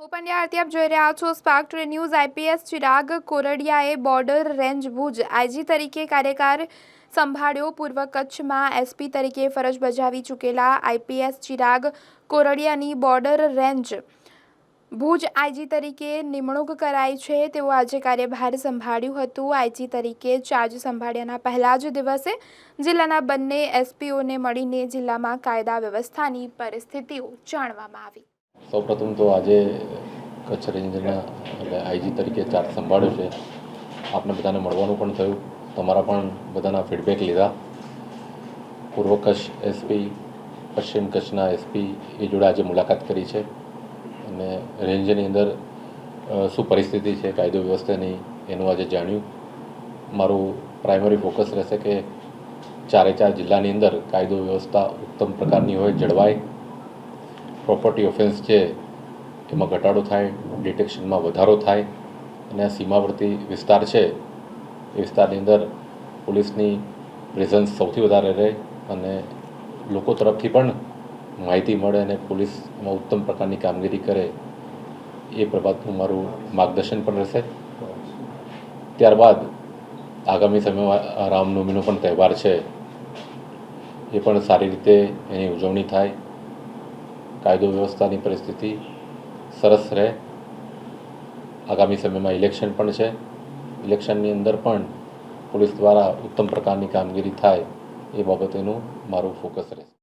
હું પંડ્યા આપ જોઈ રહ્યા છો Spark Today News IPS Chirag કોરડિયાએ border range Bhuj IG તરીકે કાર્યકાર સંભાળ્યો. પૂર્વ કચ્છમાં એસપી તરીકે ફરજ બજાવી ચૂકેલા આઈપીએસ ચિરાગ કોરડિયાની બોર્ડર રેન્જ ભુજ આઈજી તરીકે નિમણૂક કરાઈ છે. તેઓ આજે કાર્યભાર સંભાળ્યું હતું. આઈજી તરીકે ચાર્જ સંભાળ્યાના પહેલા જ દિવસે જિલ્લાના બંને એસપીઓને મળીને જિલ્લામાં કાયદા વ્યવસ્થાની પરિસ્થિતિઓ જાણવામાં આવી. સૌપ્રથમ તો આજે કચ્છ રેન્જના એટલે આઈજી તરીકે ચાર્જ સંભાળ્યો છે. આપને બધાને મળવાનું પણ થયું. તમારા પણ બધાના ફીડબેક લીધા. પૂર્વ કચ્છ એસપી પશ્ચિમ કચ્છના એસપી એ જોડે આજે મુલાકાત કરી છે. અને રેન્જની અંદર શું પરિસ્થિતિ છે, કાયદો વ્યવસ્થાની એનું આજે જાણ્યું. મારું પ્રાઇમરી ફોકસ રહેશે કે ચારે ચાર જિલ્લાની અંદર કાયદો વ્યવસ્થા ઉત્તમ પ્રકારની હોય, જળવાય. પ્રોપર્ટી ઓફેન્સ છે, એમાં ઘટાડો થાય ડિટેક્શનમાં વધારો થાય, અને આ સીમાવર્તી વિસ્તાર છે, એ વિસ્તારની અંદર પોલીસની પ્રેઝન્સ સૌથી વધારે રહે અને લોકો તરફથી પણ માહિતી મળે અને પોલીસ એમાં ઉત્તમ પ્રકારની કામગીરી કરે, એ પ્રભાતનું મારું માર્ગદર્શન પણ રહેશે. ત્યારબાદ આગામી સમયમાં રામનવમીનો પણ તહેવાર છે, એ પણ સારી રીતે એની ઉજવણી થાય કાયદો વ્યવસ્થાની પરિસ્થિતિ સરસ રહે. આગામી સમયમાં ઇલેક્શન પણ છે. ઇલેક્શનની અંદર પણ પોલીસ દ્વારા ઉત્તમ પ્રકારની કામગીરી થાય એ બાબતેનું મારું ફોકસ રહેશે.